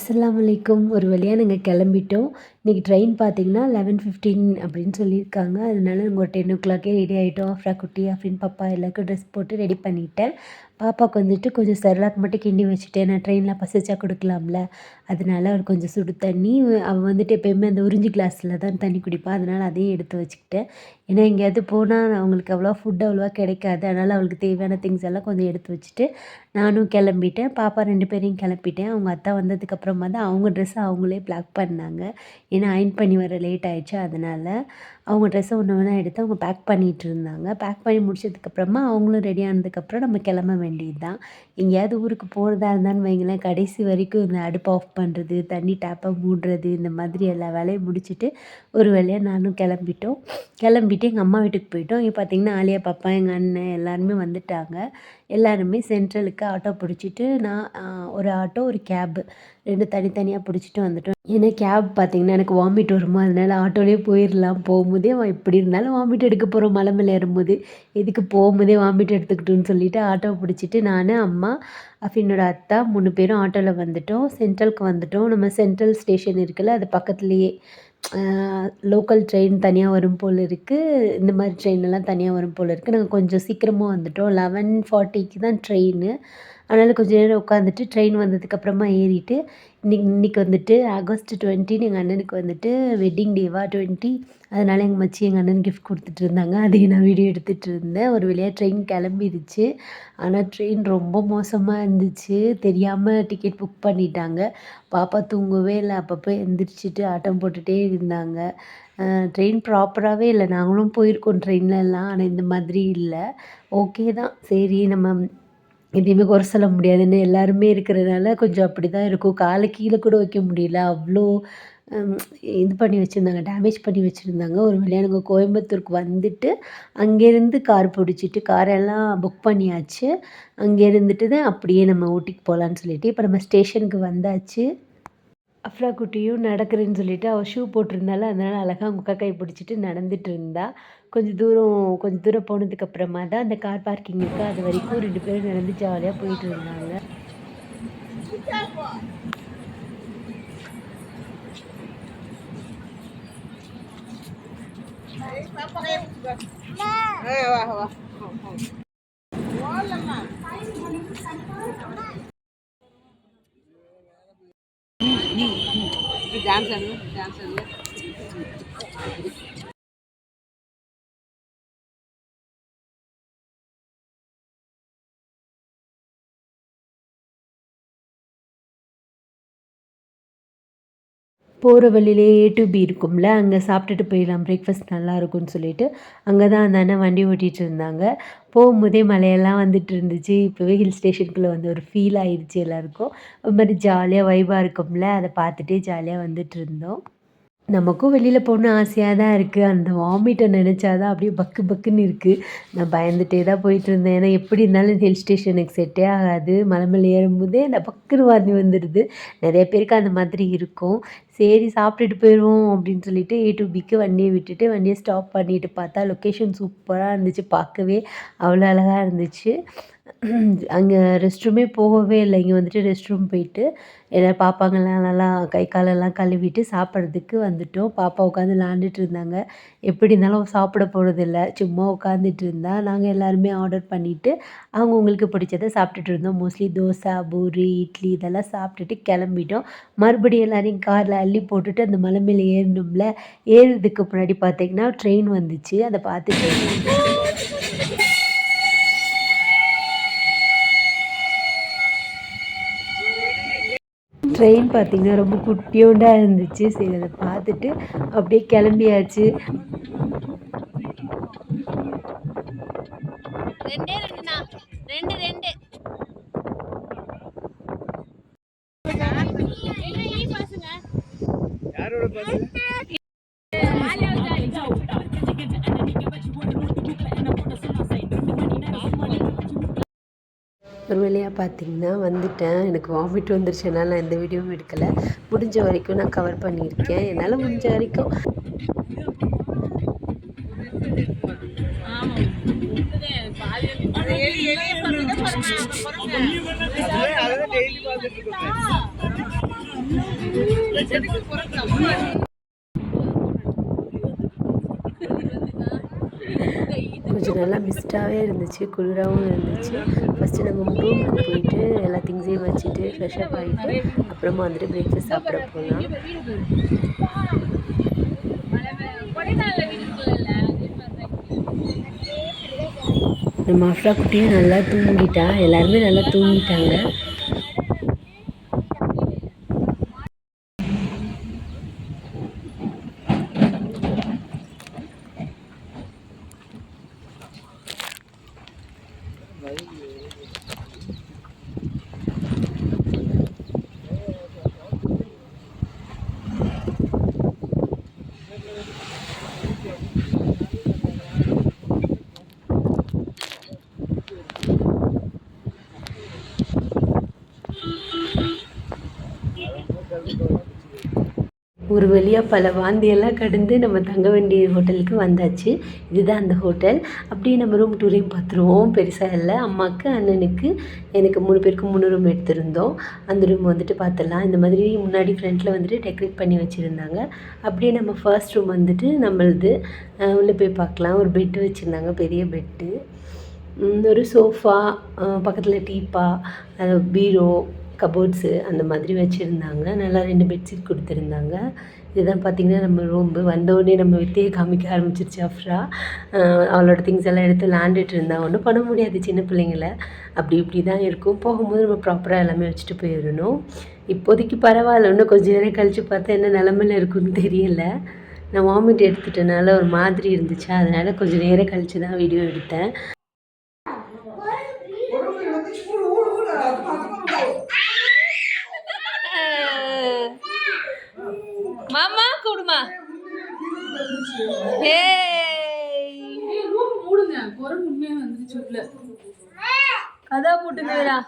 அஸ்லாம் வலைக்கும் ஒரு வழியாக நாங்கள் கிளம்பிட்டோம். இன்றைக்கி ட்ரெயின் பார்த்தீங்கன்னா லெவன் ஃபிஃப்டீன் அப்படின்னு சொல்லியிருக்காங்க. அதனால நாங்கள் ஒரு டென் ஓ கிளாக்கே ரெடி ஆகிட்டோம் ஆஃப்ரா குட்டி அப்படின்னு பாப்பா எல்லாருக்கும் ட்ரெஸ் போட்டு ரெடி பண்ணிட்டேன். பாப்பாவுக்கு வந்துட்டு கொஞ்சம் செர்லாக் மட்டும் கிண்டி வச்சுட்டேன். நான் ட்ரெயினில் பசிச்சா கொடுக்கலாம்ல. அதனால அவர் கொஞ்சம் சுடு தண்ணி அவள் வந்துட்டு எப்போயுமே அந்த உறிஞ்சி கிளாஸில் தான் தண்ணி குடிப்பாள் அதனால் அதையும் எடுத்து வச்சுக்கிட்டேன். ஏன்னா எங்கேயாவது போனால் அவங்களுக்கு அவ்வளோவா ஃபுட் அவ்வளோவா கிடைக்காது. அதனால் அவளுக்கு தேவையான திங்ஸ் எல்லாம் கொஞ்சம் எடுத்து வச்சுட்டு நானும் கிளம்பிட்டேன். பாப்பா ரெண்டு பேரையும் கிளப்பிட்டேன். அவங்க அத்தா வந்ததுக்கப்புறமா தான் அவங்க ட்ரெஸ்ஸை அவங்களே ப்ளாக் பண்ணாங்க. ஏன்னா அயன் பண்ணி வர லேட் ஆகிடுச்சு அதனால் அவங்க ட்ரெஸ்ஸை ஒன்று ஒன்றா எடுத்து அவங்க பேக் பண்ணிகிட்டு இருந்தாங்க. பேக் பண்ணி முடிச்சதுக்கப்புறமா அவங்களும் ரெடி ஆனதுக்கப்புறம் நம்ம கிளம்ப வேண்டியது தான் எங்கேயாவது ஊருக்கு போகிறதா இருந்தான்னு வைங்களேன் கடைசி வரைக்கும் இந்த அடுப்பை ஆஃப் பண்ணுறது தண்ணி டேப்பை மூடுறது இந்த மாதிரி எல்லா வேலையும் முடிச்சுட்டு ஒரு வேலையாக நானும் கிளம்பிட்டோம். கிளம்பிட்டு எங்கள் அம்மா வீட்டுக்கு போயிட்டோம். இங்கே பார்த்திங்கன்னா ஆலியா பாப்பா எங்கள் அண்ணன் எல்லாருமே வந்துட்டாங்க. எல்லாருமே சென்ட்ரலுக்கு ஆட்டோ பிடிச்சிட்டு நான் ஒரு ஆட்டோ ஒரு கேபு ரெண்டு தனித்தனியாக பிடிச்சிட்டு வந்துட்டோம். ஏன்னா கேப் பார்த்தீங்கன்னா எனக்கு வாமிட் வருமா? அதனால் ஆட்டோலேயே போயிடலாம் போகும்போதே அவன் எப்படி இருந்தாலும் வாமிட் எடுக்க போகிறோம் மலை மேலே ஏறும்போது எதுக்கு போகும்போதே வாமிட் எடுத்துக்கிட்டோன்னு சொல்லிட்டு ஆட்டோ பிடிச்சிட்டு நான் அம்மா அஃபினோட அத்தா மூணு பேரும் ஆட்டோவில் வந்துட்டோம். சென்ட்ரலுக்கு வந்துட்டோம். நம்ம சென்ட்ரல் ஸ்டேஷன் இருக்குல்ல அது பக்கத்துலேயே லோக்கல் ட்ரெயின் தனியாக வரும் போல் இருக்குது இந்த மாதிரி ட்ரெயின் எல்லாம் தனியாக வரும் போல் இருக்குது நாங்கள் கொஞ்சம் சீக்கிரமாக வந்துட்டோம். லெவன் ஃபார்ட்டிக்கு தான் ட்ரெயினு அதனால் கொஞ்சம் நேரம் உட்காந்துட்டு ட்ரெயின் வந்ததுக்கப்புறமா ஏறிட்டு இன்னைக்கு இன்றைக்கி வந்துட்டு ஆகஸ்ட் டுவெண்ட்டின்னு எங்கள் அண்ணனுக்கு வந்துட்டு வெட்டிங் டேவா டுவெண்ட்டி அதனால் எங்கள் மச்சி எங்கள் அண்ணன் கிஃப்ட் கொடுத்துட்டு இருந்தாங்க. அதையும் நான் வீடியோ எடுத்துகிட்டு இருந்தேன். ஒரு வழியாக ட்ரெயின் கிளம்பிடுச்சு ஆனால் ட்ரெயின் ரொம்ப மோசமாக இருந்துச்சு. தெரியாமல் டிக்கெட் புக் பண்ணிட்டாங்க. பாப்பா தூங்கவே இல்லை. அப்பப்போ எந்திரிச்சிட்டு ஆட்டம் போட்டுகிட்டே இருந்தாங்க. ட்ரெயின் ப்ராப்பராகவே இல்லை. நாங்களும் போயிருக்கோம் ட்ரெயின்லலாம் ஆனால் இந்த மாதிரி இல்லை. ஓகே தான். சரி நம்ம எதையுமே குறை சொல்ல முடியாதுன்னு எல்லாருமே இருக்கிறதுனால கொஞ்சம் அப்படி தான் இருக்கும். காலை கீழே கூட வைக்க முடியல. அவ்வளோ இது பண்ணி வச்சுருந்தாங்க. டேமேஜ் பண்ணி வச்சுருந்தாங்க. ஒரு வழியாக நாங்கள் கோயம்புத்தூருக்கு வந்துட்டு அங்கேருந்து கார் பிடிச்சிட்டு காரெல்லாம் புக் பண்ணியாச்சு. அங்கே இருந்துட்டு தான் அப்படியே நம்ம ஊட்டிக்கு போகலான்னு சொல்லிட்டு இப்போ நம்ம ஸ்டேஷனுக்கு வந்தாச்சு. அஃப்ரா குட்டியும் நடக்கிறேன்னு சொல்லிட்டு அவள் ஷூ போட்டிருந்தால அதனால் அழகாக அவங்க அக்கா கை பிடிச்சிட்டு நடந்துட்டு இருந்தா. கொஞ்சம் தூரம் கொஞ்சம் தூரம் போனதுக்கு அப்புறமா தான் அந்த கார் பார்க்கிங் இருக்குது அது வரைக்கும் ரெண்டு பேரும் நடந்து ஜாலியாக போயிட்டு இருந்தாங்க. డ్యాన్స్ అను డ్యాన్స్ అను போகிற வழியிலே ஏ டு பி இருக்கும்ல அங்கே சாப்பிட்டுட்டு போயிடலாம் பிரேக்ஃபாஸ்ட் நல்லா இருக்கும்னு சொல்லிட்டு அங்கே தான் அந்த அண்ணன் வண்டி ஓட்டிகிட்டு இருந்தாங்க. போகும்போதே மலையெல்லாம் வந்துட்டு இருந்துச்சு. இப்போவே ஹில் ஸ்டேஷனுக்குள்ளே வந்து ஒரு ஃபீல் ஆயிடுச்சு எல்லாருக்கும். ஒரு மாதிரி ஜாலியாக வைபாக இருக்கும்ல அதை பார்த்துட்டே ஜாலியாக வந்துட்டு இருந்தோம். நமக்கும் வெளியில் போகணுன்னு ஆசையாக தான் இருக்குது அந்த வாமிட்டை நினச்சா தான் அப்படியே பக்கு பக்குன்னு இருக்குது நான் பயந்துகிட்டே தான் போயிட்டு இருந்தேன் ஏன்னா எப்படி இருந்தாலும் ஹில் ஸ்டேஷனுக்கு செட்டே ஆகாது. மலை மேலே ஏறும்போதே நான் பக்குன்னு வாந்தி வந்துடுது. நிறைய பேருக்கு அந்த மாதிரி இருக்கும். சரி சாப்பிட்டுட்டு போயிடுவோம் அப்படின்னு சொல்லிட்டு ஏ டு பிக்கு வண்டியை விட்டுட்டு வண்டியை ஸ்டாப் பண்ணிட்டு பார்த்தா லொக்கேஷன் சூப்பராக இருந்துச்சு. பார்க்கவே அவ்வளோ அழகாக இருந்துச்சு. அங்கே ரெஸ்ட் ரூமே போகவே இல்லை. இங்கே வந்துட்டு ரெஸ்ட் ரூம் போயிட்டு எல்லோரும் பாப்பாங்கெல்லாம் நல்லா கை காலெல்லாம் கழுவிட்டு சாப்பிட்றதுக்கு வந்துட்டோம். பாப்பா உட்காந்து விளாண்டுட்டு இருந்தாங்க. எப்படி இருந்தாலும் சாப்பிட போகிறதில்ல சும்மா உட்காந்துட்டு இருந்தா. நாங்கள் எல்லாருமே ஆர்டர் பண்ணிவிட்டு அவங்கவுங்களுக்கு பிடிச்சதை சாப்பிட்டுட்டு இருந்தோம். மோஸ்ட்லி தோசை பூரி இட்லி இதெல்லாம் சாப்பிட்டுட்டு கிளம்பிட்டோம். மறுபடியும் எல்லாரையும் காரில் அள்ளி போட்டுட்டு அந்த மலை மேலே ஏறணும்ல ஏறுறதுக்கு முன்னாடி பார்த்தீங்கன்னா ட்ரெயின் வந்துச்சு. அதை பார்த்துட்டு ட்ரெயின் பார்த்திங்கன்னா ரொம்ப குட்டியோண்டாக இருந்துச்சு. சரி அதை பார்த்துட்டு அப்படியே கிளம்பியாச்சு. ரெண்டே ரெண்டுண்ணா ரெண்டு ரெண்டு. ஒரு வழியாக பார்த்தீங்கன்னா வந்துட்டேன். எனக்கு வாமிட் வந்துருச்சு. என்னால் நான் எந்த வீடியோவும் எடுக்கலை. முடிஞ்ச வரைக்கும் நான் கவர் பண்ணியிருக்கேன். என்னால் முடிஞ்ச வரைக்கும் கொஞ்சம் நல்லா மிஸ்டாகவே இருந்துச்சு குளிராகவும் இருந்துச்சு. ஃபஸ்ட்டு நம்ம ரூமுக்கு போயிட்டு எல்லா திங்ஸையும் வச்சுட்டு ஃப்ரெஷ்அப் ஆகிட்டு அப்புறமா வந்துட்டு பிரேக்ஃபாஸ்ட் சாப்பிட போகலாம் நம்ம அஃப்ரா குட்டியும் நல்லா தூங்கிட்டா எல்லாருமே நல்லா தூங்கிட்டாங்க. ஒரு வழியாக பல வாந்தியெல்லாம் கடந்து நம்ம தங்க வேண்டிய ஹோட்டலுக்கு வந்தாச்சு. இதுதான் அந்த ஹோட்டல். அப்படியே நம்ம ரூம் டூரையும் பார்த்துருவோம் பெருசாக இல்லை. அம்மாவுக்கு அண்ணனுக்கு எனக்கு மூணு பேருக்கு மூணு ரூம் எடுத்திருந்தோம். அந்த ரூம் வந்துட்டு பார்த்துடலாம் இந்த மாதிரி முன்னாடி ஃப்ரண்ட்டில் வந்துட்டு டெக்கரேட் பண்ணி வச்சுருந்தாங்க. அப்படியே நம்ம ஃபர்ஸ்ட் ரூம் வந்துட்டு நம்மளது உள்ளே போய் பார்க்கலாம் ஒரு பெட்டு வச்சுருந்தாங்க. பெரிய பெட்டு ஒரு சோஃபா பக்கத்தில் டீப்பா பீரோ கபோர்ட்ஸு அந்த மாதிரி வச்சுருந்தாங்க. நல்லா ரெண்டு பெட்ஷீட் கொடுத்துருந்தாங்க. இதுதான் பார்த்திங்கன்னா நம்ம ரூம்பு வந்தவுடனே நம்ம வித்தையை காமிக்க ஆரம்பிச்சிருச்சு அஃப்ரா. அவளோட திங்ஸ் எல்லாம் எடுத்து விளாண்டுட்டு இருந்தா ஒன்றும் பண்ண முடியாது சின்ன பிள்ளைங்கள. அப்படி இப்படி தான் இருக்கும். போகும்போது நம்ம ப்ராப்பராக எல்லாமே வச்சுட்டு போயிடணும். இப்போதைக்கு பரவாயில்ல. இன்னும் கொஞ்சம் நேரம் கழித்து பார்த்தா என்ன நிலமையில இருக்குன்னு தெரியல. நான் வாமிட் எடுத்துட்டனால ஒரு மாதிரி இருந்துச்சு. அதனால் கொஞ்சம் நேரம் கழித்து தான் வீடியோ எடுத்தேன். மாமா கூடுமா? கதா போட்டுங்கடா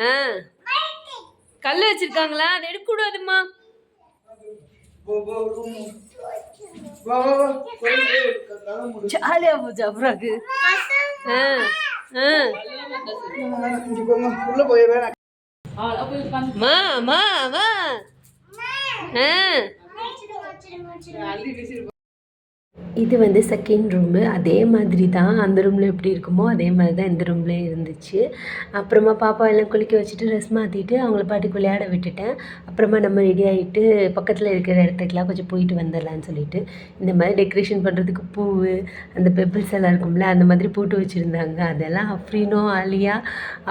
ஆ. கல் வச்சிருக்காங்களா? அதை எடுக்க கூடாதுமா ஜாலியா போச்சு அப்புறாக்கு ஆ ஆ. மா மா மா. ஆ. இது வந்து செகண்ட் ரூமு அதே மாதிரி தான் அந்த ரூமில் எப்படி இருக்குமோ அதே மாதிரி தான் இந்த ரூம்லேயும் இருந்துச்சு. அப்புறமா பாப்பா எல்லாம் குளிக்க வச்சுட்டு ட்ரெஸ் மாற்றிட்டு அவங்கள பாட்டுக்கு விளையாட விட்டுட்டேன். அப்புறமா நம்ம ரெடி ஆகிட்டு பக்கத்தில் இருக்கிற இடத்துக்குலாம் கொஞ்சம் போயிட்டு வந்துடலான்னு சொல்லிட்டு இந்த மாதிரி டெக்கரேஷன் பண்ணுறதுக்கு பூ அந்த பெப்பிள்ஸ் எல்லாம் இருக்கும்ல அந்த மாதிரி போட்டு வச்சுருந்தாங்க. அதெல்லாம் அஃப்ரினோ ஆலியா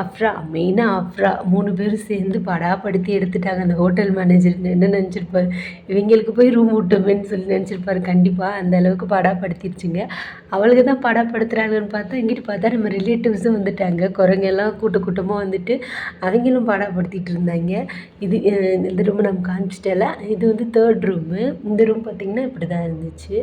அஃப்ரா மெயினாக அஃப்ரா. மூணு பேரும் சேர்ந்து படாப்படுத்தி எடுத்துட்டாங்க. அந்த ஹோட்டல் மேனேஜர் என்ன நினச்சிருப்பார்? இவங்களுக்கு போய் ரூம் விட்டோமேன்னு சொல்லி நினச்சிருப்பார். கண்டிப்பாக அந்த அளவுக்கு படாப்படுத்திடுச்சுங்க அவளுக்கு தான் படாப்படுத்துகிறாங்கன்னு பார்த்தா இங்கிட்டு பார்த்தா நம்ம ரிலேட்டிவ்ஸும் வந்துட்டாங்க. குரங்கெல்லாம் கூட்ட கூட்டமாக வந்துட்டு அவங்களும் படாப்படுத்திட்டு இருந்தாங்க. இது இந்த ரூம் நம்ம காமிச்சிட்டல இது வந்து தேர்ட் ரூமு இந்த ரூம் பார்த்திங்கன்னா இப்படி தான் இருந்துச்சு.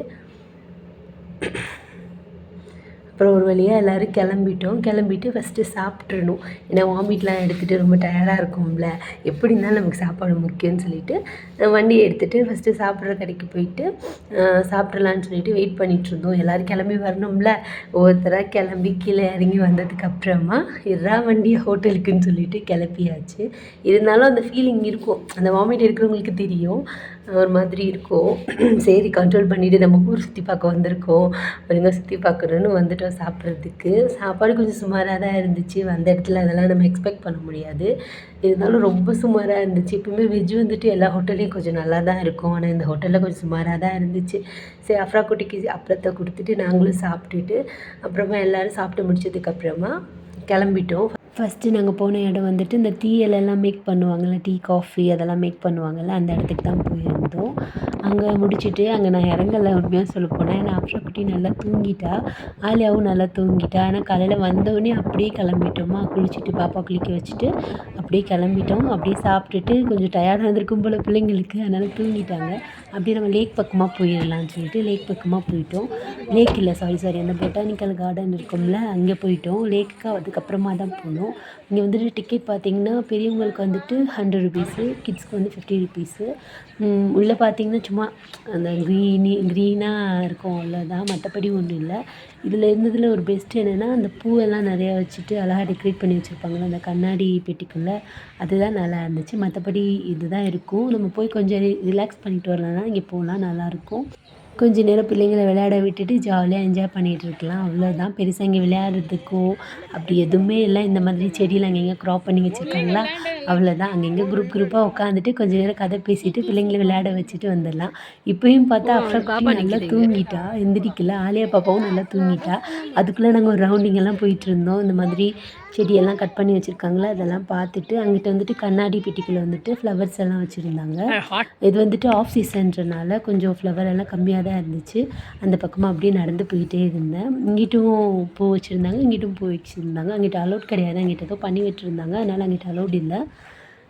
அப்புறம் ஒரு வழியாக எல்லோரும் கிளம்பிட்டோம். கிளம்பிட்டு ஃபஸ்ட்டு சாப்பிட்றணும் ஏன்னா வாமிட்லாம் எடுத்துகிட்டு ரொம்ப டயர்டாக இருக்கும்ல. எப்படி இருந்தாலும் நமக்கு சாப்பாடு முக்கியம்னு சொல்லிட்டு வண்டியை வண்டி எடுத்துகிட்டு ஃபஸ்ட்டு சாப்பிட்ற கடைக்கு போயிட்டு சாப்பிட்றலான்னு சொல்லிட்டு வெயிட் பண்ணிகிட்ருந்தோம் எல்லோரும் கிளம்பி வரணும்ல. ஒவ்வொருத்தராக கிளம்பி கீழே இறங்கி வந்ததுக்கு அப்புறமா இறா ஹோட்டலுக்குன்னு சொல்லிட்டு கிளப்பியாச்சு இருந்தாலும் அந்த ஃபீலிங் இருக்கும். அந்த வாமிட் எடுக்கிறவங்களுக்கு தெரியும். ஒரு மாதிரி இருக்கும். சரி கண்ட்ரோல் பண்ணிவிட்டு நம்ம ஊர் சுற்றி பார்க்க வந்திருக்கோம். ஒழுங்காக சுற்றி பார்க்கணுன்னு வந்துட்டோம் சாப்பிட்றதுக்கு. சாப்பாடு கொஞ்சம் சுமாராக தான் இருந்துச்சு. வந்த இடத்துல அதெல்லாம் நம்ம எக்ஸ்பெக்ட் பண்ண முடியாது. இருந்தாலும் ரொம்ப சுமாராக இருந்துச்சு. எப்பவுமே வெஜ் வந்துட்டு எல்லா ஹோட்டல்லையும் கொஞ்சம் நல்லா தான் இருக்கும். ஆனால் இந்த ஹோட்டலில் கொஞ்சம் சுமாராக தான் இருந்துச்சு. சரி அஃப்ரா குட்டிக்கு அப்புறத்தை கொடுத்துட்டு நாங்களும் சாப்பிட்டுட்டு அப்புறமா எல்லோரும் சாப்பிட்டு முடிச்சதுக்கப்புறமா கிளம்பிட்டோம். ஃபஸ்ட்டு நாங்கள் போன இடம் வந்துட்டு இந்த டீ மேக் பண்ணுவாங்கள்ல டீ காஃபி அதெல்லாம் மேக் பண்ணுவாங்கள்ல அந்த இடத்துக்கு தான் போயிருந்தோம். அங்கே முடிச்சுட்டு அங்கே நான் இறங்கல உண்மையாக சொல்ல போனேன் ஏன்னா அப்ஷா குட்டி நல்லா தூங்கிட்டா ஆலியாவும் நல்லா தூங்கிட்டா. ஆனால் காலையில் வந்தோடனே அப்படியே கிளம்பிட்டோமா. குளிச்சுட்டு பாப்பா குளிக்க வச்சுட்டு அப்படியே கிளம்பிட்டோம். அப்படியே சாப்பிட்டுட்டு கொஞ்சம் டயர்டாக இருந்திருக்கும் போல் பிள்ளைங்களுக்கு. அதனால் தூங்கிட்டாங்க. அப்படியே நம்ம லேக் பக்கமாக போயிடலாம்னு சொல்லிட்டு லேக் பக்கமாக போயிட்டோம். லேக் இல்லை சாரி சாரி அந்த பொட்டானிக்கல் கார்டன் இருக்கும்ல அங்கே போயிட்டோம். லேக்கு அதுக்கப்புறமா தான் போனோம். இங்கே வந்துட்டு டிக்கெட் பார்த்தீங்கன்னா பெரியவங்களுக்கு வந்துட்டு ஹண்ட்ரட் ருபீஸு கிட்ஸ்க்கு வந்து ஃபிஃப்டி ருபீஸு உள்ளே பார்த்தீங்கன்னா சும்மா அந்த க்ரீனி க்ரீனாக இருக்கும் அவ்வளோதான் மற்றபடி ஒன்றும் இல்லை. இதில் இருந்ததில் ஒரு பெஸ்ட் என்னென்னா அந்த பூவெல்லாம் நிறையா வச்சுட்டு அழகாக டெக்கரேட் பண்ணி வச்சுருப்பாங்களே அந்த கண்ணாடி பெட்டிக்குள்ளே. அதுதான் நல்லா இருந்துச்சு. மற்றபடி இதுதான் இருக்கும். நம்ம போய் கொஞ்சம் ரிலாக்ஸ் பண்ணிட்டு வரலன்னா இங்கே போகலாம். நல்லாயிருக்கும் கொஞ்ச நேரம் பிள்ளைங்கள விளையாட விட்டுட்டு ஜாலியாக என்ஜாய் பண்ணிகிட்டு இருக்கலாம். அவ்வளோதான் பெருசாக இங்கே விளையாடுறதுக்கோ அப்படி எதுவுமே இல்லை. இந்த மாதிரி செடியில் அங்கங்கே க்ராப் பண்ணி வச்சுருக்காங்களா? அவ்வளோதான் அங்கங்கே குரூப் குரூப்பாக உட்காந்துட்டு கொஞ்ச நேரம் கதை பேசிட்டு பிள்ளைங்கள விளையாட வச்சுட்டு வந்துடலாம். இப்பயும் பார்த்தா அப்புறம் நல்லா தூங்கிட்டா. எந்திரிக்கல. ஆலியா பாப்பாவும் நல்லா தூங்கிட்டா. அதுக்குள்ளே நாங்கள் ஒரு ரவுண்டிங் எல்லாம் போயிட்டு இருந்தோம். இந்த மாதிரி செடியெல்லாம் கட் பண்ணி வச்சுருக்காங்களா? அதெல்லாம் பார்த்துட்டு அங்கிட்ட வந்துட்டு கண்ணாடி பெட்டிக்குள்ளே வந்துட்டு ஃப்ளவர்ஸ் எல்லாம் வச்சுருந்தாங்க. இது வந்துட்டு ஆஃப் சீசன்றனால கொஞ்சம் ஃப்ளவர் எல்லாம் கம்மியாக தான் இருந்துச்சு. அந்த பக்கமாக அப்படியே நடந்து போயிட்டே இருந்தேன். இங்கிட்டும் பூ வச்சுருந்தாங்க இங்கிட்டும் பூ வச்சுருந்தாங்க. அங்கிட்ட அலோட் கிடையாது. அங்கிட்ட ஏதோ பண்ணி விட்டுருந்தாங்க அதனால் அங்கிட்ட அலோட் இல்லை.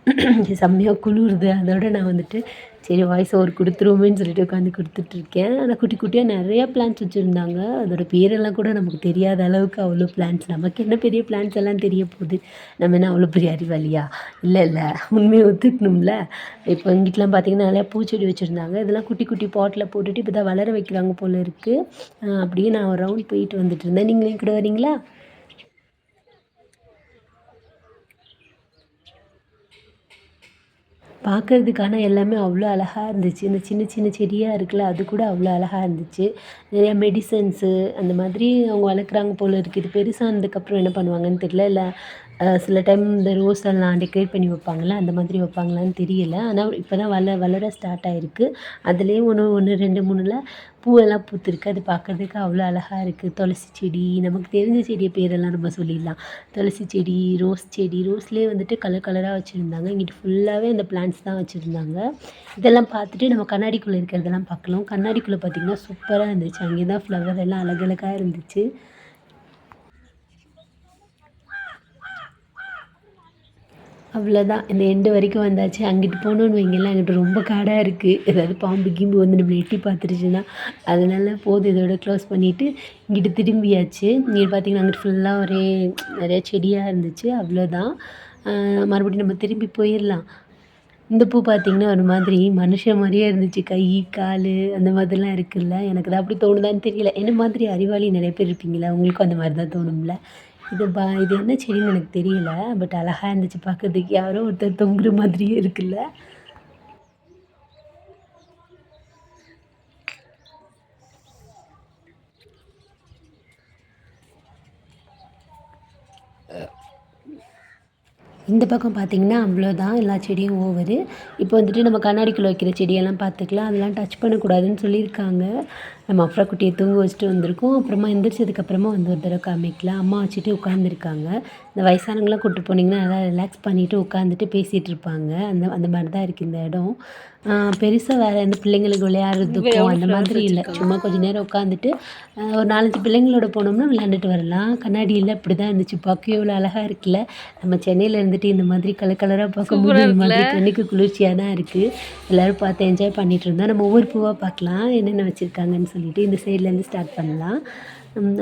செம்மையாக குளிருது. அதோட நான் வந்துட்டு சரி வாய்ஸ் ஓவர் கொடுத்துருவோமேன்னு சொல்லிட்டு உட்காந்து கொடுத்துட்ருக்கேன். ஆனால் குட்டி குட்டியாக நிறையா பிளான்ஸ் வச்சுருந்தாங்க. அதோட பேரெல்லாம் கூட நமக்கு தெரியாத அளவுக்கு அவ்வளோ பிளான்ஸ் நமக்கு என்ன பெரிய பிளான்ஸ் எல்லாம் தெரிய போகுது? நம்ம என்ன அவ்வளோ பெரிய அறிவாளியா? இல்லை இல்லை. உண்மையை ஒத்துக்கணும்ல? இப்போ எங்கிட்டலாம் பார்த்தீங்கன்னா நிறையா பூச்செடி வச்சுருந்தாங்க. இதெல்லாம் குட்டி குட்டி பாட்டில் போட்டுட்டு இப்போ தான் வளர வைக்கிறாங்க போல் இருக்குது அப்படியே நான் ஒரு ரவுண்ட் போயிட்டு வந்துட்டு இருந்தேன். நீங்களே கூட வரீங்களா? பார்க்கறதுக்கான எல்லாமே அவ்வளோ அழகாக இருந்துச்சு. இந்த சின்ன சின்ன செடியாக இருக்குல்ல அது கூட அவ்வளோ அழகாக இருந்துச்சு. நிறையா மெடிசன்ஸு அந்த மாதிரி அவங்க வளர்க்குறாங்க போல் இருக்குது இது பெருசானதுக்கப்புறம் என்ன பண்ணுவாங்கன்னு தெரியல. இல்லை சில டைம் இந்த ரோஸ் எல்லாம் டெக்கரேட் பண்ணி வைப்பாங்கள்ல அந்த மாதிரி வைப்பாங்களான்னு தெரியல. ஆனால் இப்போ தான் வள வளர ஸ்டார்ட் ஆகிருக்கு அதுலேயும் ஒன்று ஒன்று ரெண்டு மூணில் பூவெல்லாம் பூத்துருக்கு. அது பார்க்கறதுக்கு அவ்வளோ அழகாக இருக்குது துளசி செடி நமக்கு தெரிஞ்ச செடியை பேரெல்லாம் நம்ம சொல்லிடலாம். துளசி செடி ரோஸ் செடி ரோஸ்லேயே வந்துட்டு கலர் கலராக வச்சுருந்தாங்க. இங்கிட்டு ஃபுல்லாகவே அந்த பிளான்ட்ஸ் தான் வச்சுருந்தாங்க. இதெல்லாம் பார்த்துட்டு நம்ம கண்ணாடிக்குள்ளே இருக்கிறதெல்லாம் பார்க்கலாம். கண்ணாடிக்குள்ளே பார்த்திங்கன்னா சூப்பராக இருந்துச்சு. அங்கே தான் ஃப்ளவர் எல்லாம் அழகழகாக இருந்துச்சு. அவ்வளோதான் இந்த எண்டு வரைக்கும் வந்தாச்சு. அங்கிட்டு போகணுன்னு வைங்களேன் அங்கிட்டு ரொம்ப காடாக இருக்குது ஏதாவது பாம்பு கீம்பு வந்து நம்மளை எட்டி பார்த்துருச்சுன்னா அதனால போதும் இதோட க்ளோஸ் பண்ணிவிட்டு இங்கிட்டு திரும்பியாச்சு. இங்கே பார்த்தீங்கன்னா அங்கிட்டு ஃபுல்லாக ஒரே நிறையா செடியாக இருந்துச்சு. அவ்வளோதான் மறுபடியும் நம்ம திரும்பி போயிடலாம் இந்த பூ பார்த்திங்கன்னா ஒரு மாதிரி மனுஷன் மாதிரியே இருந்துச்சு. கை கால் அந்த மாதிரிலாம் இருக்குல்ல. எனக்கு தான் அப்படி தோணுதான்னு தெரியல. என்ன மாதிரி அறிவாளி நிறைய பேர் இருப்பீங்களா? உங்களுக்கும் அந்த மாதிரி தான் தோணும்ல. இது பா இது என்ன செடின்னு எனக்கு தெரியல. பட் அழகாக இருந்துச்சு. பார்க்கறதுக்கு யாரோ ஒருத்தர் தொங்குற மாதிரியே இருக்குல்ல. இந்த பக்கம் பார்த்தீங்கன்னா அவ்வளோதான் எல்லா செடியும் ஓவரு இப்போ வந்துட்டு நம்ம கண்ணாடிக்குள்ளே வைக்கிற செடியெல்லாம் பார்த்துக்கலாம் அதெல்லாம் டச் பண்ணக்கூடாதுன்னு சொல்லியிருக்காங்க. நம்ம அப்புறம் குட்டியை தூங்க வச்சுட்டு வந்திருக்கோம். அப்புறமா எந்திரிச்சதுக்கப்புறமா வந்து ஒரு தடவை காமிக்கலாம். அம்மா வச்சுட்டு உட்காந்துருக்காங்க இந்த வயசானவங்களாம் கூப்பிட்டு போனீங்கன்னா நல்லா ரிலாக்ஸ் பண்ணிவிட்டு உட்காந்துட்டு பேசிகிட்டு இருப்பாங்க. அந்த அந்த மாதிரி தான் இருக்குது இந்த இடம். பெருசாக வேறு எந்த பிள்ளைங்களுக்கு விளையாடுறதுக்கும் அந்த மாதிரி இல்லை. சும்மா கொஞ்சம் நேரம் உட்காந்துட்டு ஒரு நாலஞ்சு பிள்ளைங்களோட போனோம்னா விளையாண்டுட்டு வரலாம். கண்ணாடியில் இப்படி தான் இருந்துச்சு. பார்க்க எவ்வளோ அழகாக இருக்குல்ல? நம்ம சென்னையில் இருந்துட்டு இந்த மாதிரி கலர் கலராக பார்க்கும்போது இந்த மாதிரி கண்ணுக்கு குளிர்ச்சியாக தான் இருக்குது எல்லோரும் பார்த்து என்ஜாய் பண்ணிகிட்டு இருந்தோம். நம்ம ஒவ்வொரு பூவாக பார்க்கலாம். என்னென்ன வச்சுருக்காங்கன்னு சொல்லிட்டு இந்த சைட்லேருந்து ஸ்டார்ட் பண்ணலாம்.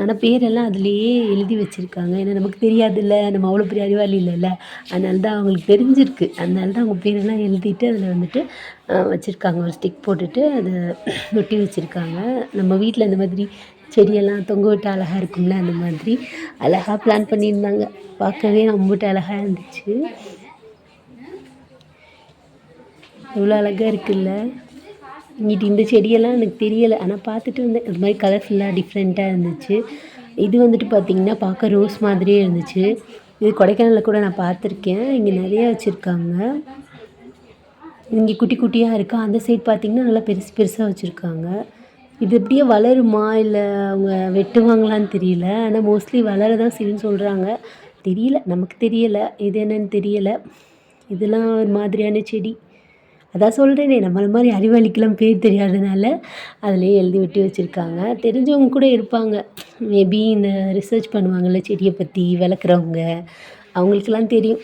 ஆனால் பேரெல்லாம் அதுலேயே எழுதி வச்சுருக்காங்க. ஏன்னா நமக்கு தெரியாதுல்ல நம்ம அவ்வளோ பெரிய அறிவாளி இல்லைல்ல. அதனால தான் அவங்களுக்கு தெரிஞ்சிருக்கு. அதனால தான் அவங்க பேரெல்லாம் எழுதிட்டு அதில் வந்துட்டு வச்சுருக்காங்க. ஒரு ஸ்டிக் போட்டுட்டு அதை ஒட்டி வச்சுருக்காங்க. நம்ம வீட்டில் இந்த மாதிரி செடியெல்லாம் தொங்க விட்டு அழகாக இருக்கும்ல அந்த மாதிரி. அழகாக பிளான் பண்ணியிருந்தாங்க. பார்க்கவே ரொம்ப அழகாக இருந்துச்சு. எவ்வளோ அழகாக இருக்குல்ல? இங்கிட்டு இந்த செடியெல்லாம் எனக்கு தெரியலை. ஆனால் பார்த்துட்டு இருந்தேன். இது மாதிரி கலர்ஃபுல்லாக டிஃப்ரெண்ட்டாக இருந்துச்சு. இது வந்துட்டு பார்த்திங்கன்னா பார்க்க ரோஸ் மாதிரியே இருந்துச்சு. இது கொடைக்கானலில் கூட நான் பார்த்துருக்கேன். இங்கே நிறையா வச்சுருக்காங்க. இங்கே குட்டி குட்டியாக இருக்கா. அந்த சைடு பார்த்திங்கன்னா நல்லா பெருசு பெருசாக வச்சுருக்காங்க. இது எப்படியே வளருமா? இல்லை அவங்க வெட்டுவாங்களான்னு தெரியல. ஆனால் மோஸ்ட்லி வளர தான் சரின்னு சொல்கிறாங்க தெரியல. நமக்கு தெரியலை. இது என்னன்னு தெரியலை. இதெல்லாம் ஒரு மாதிரியான செடி. அதான் சொல்கிறேனே நம்மள மாதிரி அறிவாளிக்கெல்லாம் பேர் தெரியாதனால அதுலேயே எழுதி விட்டு வச்சுருக்காங்க. தெரிஞ்சவங்க கூட இருப்பாங்க. மேபி இந்த ரிசர்ச் பண்ணுவாங்கள்ல செடியை பற்றி வளர்க்குறவங்க. அவங்களுக்கெல்லாம் தெரியும்.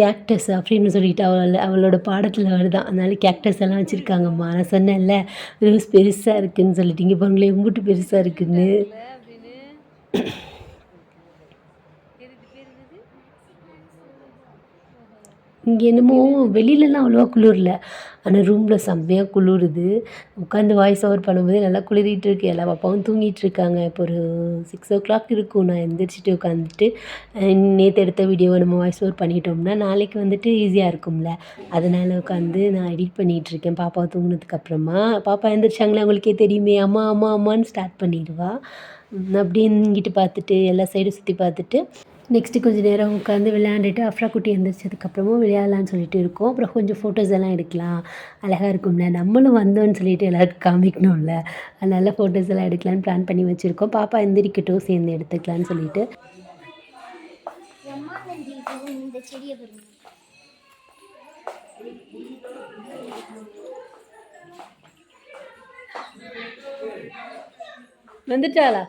கேக்டஸ் அப்படின்னு சொல்லிட்டு அவள் அவளோட பாடத்தில் வருதான் அதனால கேக்டஸ் எல்லாம் வச்சுருக்காங்கம்மா. நான் சொன்னேன்ல ரோஸ் பெருசாக இருக்குதுன்னு சொல்லிட்டு. இங்கே பாருங்களேன் எம்பிட்டு பெருசாக இருக்குதுன்னு இங்கே என்னமோ வெளியிலலாம் அவ்வளோவா குளிரல. ஆனால் ரூமில் செம்மையாக குளிருது. உட்காந்து வாய்ஸ் ஓவர் பண்ணும்போது நல்லா குளிரிட்டு இருக்கு. எல்லா பாப்பாவும் தூங்கிட்டு இருக்காங்க. இப்போ ஒரு சிக்ஸ் ஓ கிளாக் இருக்கும். நான் எந்திரிச்சிட்டு உட்காந்துட்டு நேற்று எடுத்த வீடியோவை நம்ம வாய்ஸ் ஓவர் பண்ணிட்டோம்னா நாளைக்கு வந்துட்டு ஈஸியாக இருக்கும்ல. அதனால் உட்காந்து நான் எடிட் பண்ணிகிட்டு இருக்கேன். பாப்பா தூங்கினதுக்கப்புறமா பாப்பா எந்திரிச்சாங்களே? அவங்களுக்கே தெரியுமே. அம்மா அம்மா அம்மான்னு ஸ்டார்ட் பண்ணிடுவா. அப்படியே இங்கிட்டு பார்த்துட்டு எல்லா சைடும் சுற்றி பார்த்துட்டு நெக்ஸ்ட்டு கொஞ்சம் நேரம் உட்காந்து விளையாண்டுட்டு அஃப்ரா குட்டி எந்திரிச்சதுக்கப்புறமும் விளையாடலான்னு சொல்லிட்டு இருக்கோம். அப்புறம் கொஞ்சம் ஃபோட்டோஸ் எல்லாம் எடுக்கலாம். அழகாக இருக்கும்ல. நம்மளும் வந்தோம்னு சொல்லிட்டு எல்லாருக்கும் காமிக்கணும்ல. அதனால் ஃபோட்டோஸ் எல்லாம் எடுக்கலான்னு பிளான் பண்ணி வச்சுருக்கோம். பாப்பா எந்திரிக்கட்டும் சேர்ந்து எடுத்துக்கலான்னு சொல்லிட்டு. இந்த செடியை வந்துட்டாளா?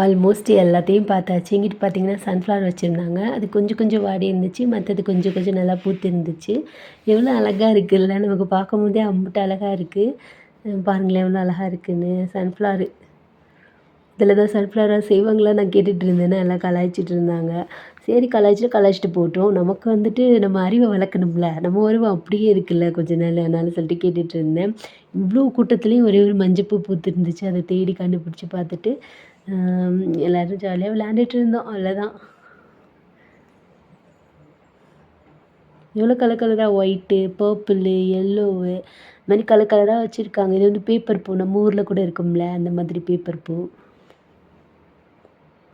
ஆல்மோஸ்ட் எல்லாத்தையும் பார்த்தாச்சு. இங்கிட்டு பார்த்தீங்கன்னா சன்ஃப்ளவர் வச்சுருந்தாங்க. அது கொஞ்சம் கொஞ்சம் வாடி இருந்துச்சு. மற்றது கொஞ்சம் கொஞ்சம் நல்லா பூத்து இருந்துச்சு. எவ்வளோ அழகாக இருக்குல்ல நமக்கு பார்க்கும்போதே அம்புட்டு அழகாக இருக்குது பாருங்களேன் எவ்வளோ அழகாக இருக்குன்னு. சன்ஃப்ளவர் இதில் தான் சன்ஃப்ளவராக செய்வாங்களா நான் கேட்டுட்டு இருந்தேன்னா எல்லாம் கலாய்ச்சிட்டு இருந்தாங்க. சரி கலாய்ச்சிட்டு கலாய்ச்சிட்டு போட்டோம். நமக்கு வந்துட்டு நம்ம அறிவை வளர்க்கணும்ல. நம்ம உருவம் அப்படியே இருக்குல்ல கொஞ்ச நாள் அதனால சொல்லிட்டு கேட்டுட்டு இருந்தேன். இவ்வளோ கூட்டத்துலேயும் ஒரே ஒரு மஞ்சப்பூ பூத்து இருந்துச்சு அதை தேடி கண்டுபிடிச்சி பார்த்துட்டு எல்லாரும் ஜாலியாக விளையாண்டுட்டு இருந்தோம் அவ்வளோதான் எவ்வளோ கலர் கலராக ஒயிட்டு பர்பிளு எல்லோவு இது மாதிரி கலர் கலராக வச்சுருக்காங்க இது வந்து பேப்பர் பூ நம்ம ஊரில் கூட இருக்கும்ல அந்த மாதிரி பேப்பர் பூ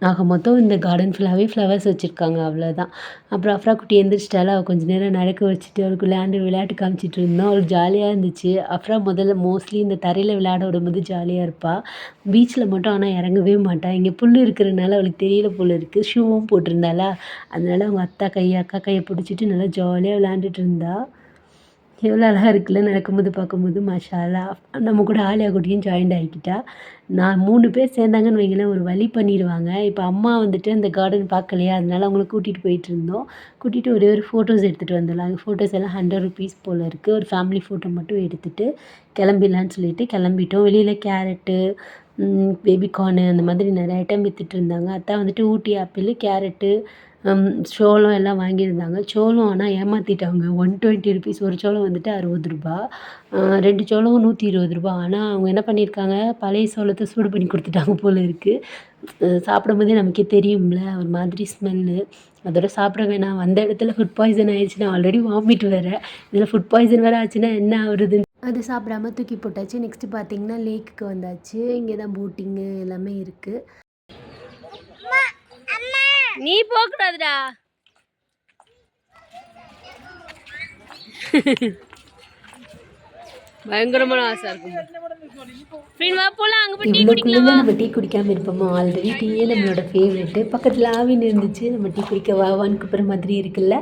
ஆக மொத்தம் இந்த கார்டன் ஃபுல்லாகவே ஃப்ளவர்ஸ் வச்சுருக்காங்க அவ்வளோதான் அப்புறம் அஃப்ரா குட்டி எந்திரிச்சிட்டால அவள் கொஞ்சம் நேரம் நடக்க வச்சுட்டு அவளுக்கு விளையாண்டு விளையாட்டு காமிச்சிட்டு இருந்தோம் அவளுக்கு ஜாலியாக இருந்துச்சு. அஃப்ரா முதல்ல மோஸ்ட்லி இந்த தரையில் விளையாட விடும்போது ஜாலியாக இருப்பாள் பீச்சில் மட்டும் ஆனால் இறங்கவே மாட்டாள் இங்கே புல் இருக்கிறனால அவளுக்கு தெரியல புல் இருக்குது ஷூவும் போட்டிருந்தாளா? அதனால அவங்க அத்தா கையை அக்கா கையை பிடிச்சிட்டு நல்லா ஜாலியாக விளையாண்டுட்டு இருந்தாள் எவ்வளோ அழகாக இருக்குல்ல நடக்கும்போது பார்க்கும்போது மஷாலா நம்ம கூட ஆலியா குட்டியும் ஜாயின்ட் ஆகிக்கிட்டா. நான் மூணு பேர் சேர்ந்தாங்கன்னு வைங்களேன் ஒரு வழி பண்ணிடுவாங்க. இப்போ அம்மா வந்துட்டு அந்த கார்டன் பார்க்கலையா? அதனால அவங்கள கூட்டிகிட்டு போயிட்டு இருந்தோம். கூட்டிகிட்டு ஒரே ஒரு ஃபோட்டோஸ் எடுத்துகிட்டு வந்துடலாம் ஃபோட்டோஸ் எல்லாம் ஹண்ட்ரட் ருபீஸ் போல் இருக்குது ஒரு ஃபேமிலி ஃபோட்டோ மட்டும் எடுத்துகிட்டு கிளம்பிடலான்னு சொல்லிட்டு கிளம்பிட்டோம். வெளியில் கேரட்டு பேபிகார்னு அந்த மாதிரி நிறைய ஐட்டம் விற்றுட்டு இருந்தாங்க. அத்தான் வந்துட்டு ஊட்டி ஆப்பிள் கேரட்டு சோளம் எல்லாம் வாங்கியிருந்தாங்க. சோளம் ஆனால் ஏமாற்றிட்டாங்க ஒன் டுவெண்ட்டி ருபீஸ் ஒரு சோளம் வந்துட்டு அறுபது ரூபா. ரெண்டு சோளம் நூற்றி இருபது ரூபா. ஆனால் அவங்க என்ன பண்ணியிருக்காங்க? பழைய சோளத்தை சூடு பண்ணி கொடுத்துட்டாங்க போல் இருக்குது சாப்பிடும்போதே நமக்கே தெரியும்ல ஒரு மாதிரி ஸ்மெல்லு அதோட சாப்பிட வேணாம். வந்த இடத்துல ஃபுட் பாய்சன் ஆயிடுச்சுன்னா ஆல்ரெடி வாமிட் வேறு. இதில் ஃபுட் பாய்சன் வேறு ஆச்சுன்னா என்ன ஆகுறது அது சாப்பிடாம தூக்கி போட்டாச்சு. நெக்ஸ்ட்டு பார்த்தீங்கன்னா லேக்குக்கு வந்தாச்சு. இங்கே தான் போட்டிங்கு எல்லாமே இருக்குது நீ போகக்கூடாதுடா. பயங்கரமான ஆசை இருக்கும் ஃப்ரெண்ட் வா போலாம் அங்க போய் டீ இவ்வளோ குடிக்கலாம் குளிரில் நம்ம டீ குடிக்காமல் இருப்போமா ஆல்ரெடி டீயே நம்மளோட ஃபேவரெட்டு பக்கத்தில் ஆவின் இருந்துச்சு நம்ம டீ குடிக்க வாவான்னு கூப்பிட்ற மாதிரி இருக்குல்ல.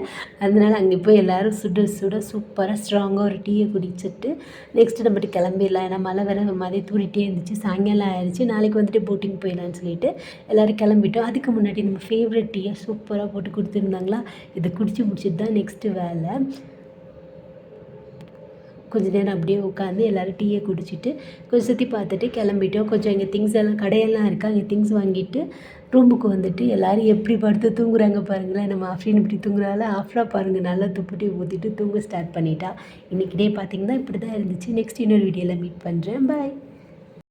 அதனால அங்கே போய் எல்லாரும் சுட சுட சூப்பராக ஸ்ட்ராங்காக ஒரு டீயை குடிச்சிட்டு நெக்ஸ்ட்டு நம்மட்டு கிளம்பிடலாம். ஏன்னா மழை வேற ஒரு மாதிரி தூரிட்டே இருந்துச்சு சாயங்காலம் ஆயிடுச்சு நாளைக்கு வந்துட்டு போட்டிங் போயிடலான்னு சொல்லிட்டு எல்லோரும் கிளம்பிட்டோம். அதுக்கு முன்னாடி நம்ம ஃபேவரெட் டீயை சூப்பராக போட்டு கொடுத்துருந்தாங்களா? இதை குடிச்சு முடிச்சிட்டு தான் நெக்ஸ்ட்டு வேலை. கொஞ்ச நேரம் அப்படியே உட்காந்து எல்லோரும் டீயை குடிச்சிட்டு கொஞ்சம் சுற்றி பார்த்துட்டு கிளம்பிட்டோம். கொஞ்சம் இங்கே திங்ஸ் எல்லாம் கடையெல்லாம் இருக்கா. அங்கே திங்ஸ் வாங்கிட்டு ரூமுக்கு வந்துட்டு எல்லோரும் எப்படி படுத்து தூங்குறாங்க பாருங்களேன். நம்ம ஆஃப்ரின் இப்படி தூங்குறால ஆஃப்ரா பாருங்கள் நல்லா துப்புட்டி ஊற்றிட்டு தூங்க ஸ்டார்ட் பண்ணிட்டா. இன்றைக்கி டே பார்த்தீங்கன்னா இப்படி தான் இருந்துச்சு. நெக்ஸ்ட் இன்னொரு வீடியோவில் மீட் பண்ணுறேன் பாய்